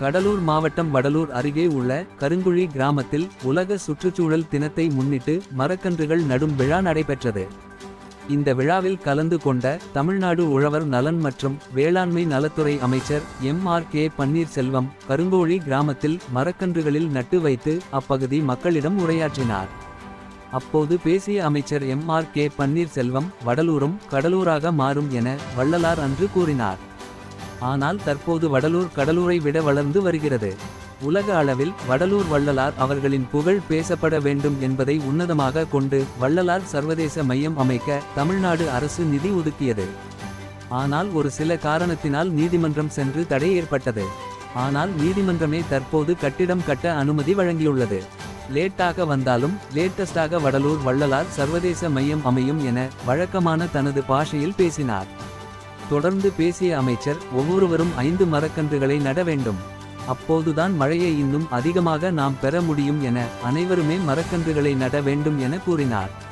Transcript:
கடலூர் மாவட்டம் வடலூர் அருகே உள்ள கருங்குழி கிராமத்தில் உலக சுற்றுச்சூழல் தினத்தை முன்னிட்டு மரக்கன்றுகள் நடும் விழா நடைபெற்றது. இந்த விழாவில் கலந்து கொண்ட தமிழ்நாடு உழவர் நலன் மற்றும் வேளாண்மை நலத்துறை அமைச்சர் எம் ஆர் கே பன்னீர்செல்வம் கருங்கோழி கிராமத்தில் மரக்கன்றுகளில் நட்டு வைத்து அப்பகுதி மக்களிடம் உரையாற்றினார். அப்போது பேசிய அமைச்சர் எம் ஆர் கே பன்னீர்செல்வம் வடலூரும் கடலூராக மாறும் என வள்ளலார் அன்று கூறினார். ஆனால் தற்போது வடலூர் கடலூரை விட வளர்ந்து வருகிறது. உலக அளவில் வடலூர் வள்ளலார் அவர்களின் புகழ் பேசப்பட வேண்டும் என்பதை உன்னதமாக கொண்டு வள்ளலார் சர்வதேச மையம் அமைக்க தமிழ்நாடு அரசு நிதி ஒதுக்கியது. ஆனால் ஒரு சில காரணத்தினால் நீதிமன்றம் சென்று தடை ஏற்பட்டது. ஆனால் நீதிமன்றமே தற்போது கட்டிடம் கட்ட அனுமதி வழங்கியுள்ளது. லேட்டாக வந்தாலும் லேட்டஸ்டாக வடலூர் வள்ளலார் சர்வதேச மையம் அமையும் என வழக்கமான தனது பாஷையில் பேசினார். தொடர்ந்து பேசிய அமைச்சர் ஒவ்வொருவரும் ஐந்து மரக்கன்றுகளை நட வேண்டும். அப்போதுதான் மழையை இன்னும் அதிகமாக நாம் பெற முடியும் என அனைவருமே மரக்கன்றுகளை நட வேண்டும் என கூறினார்.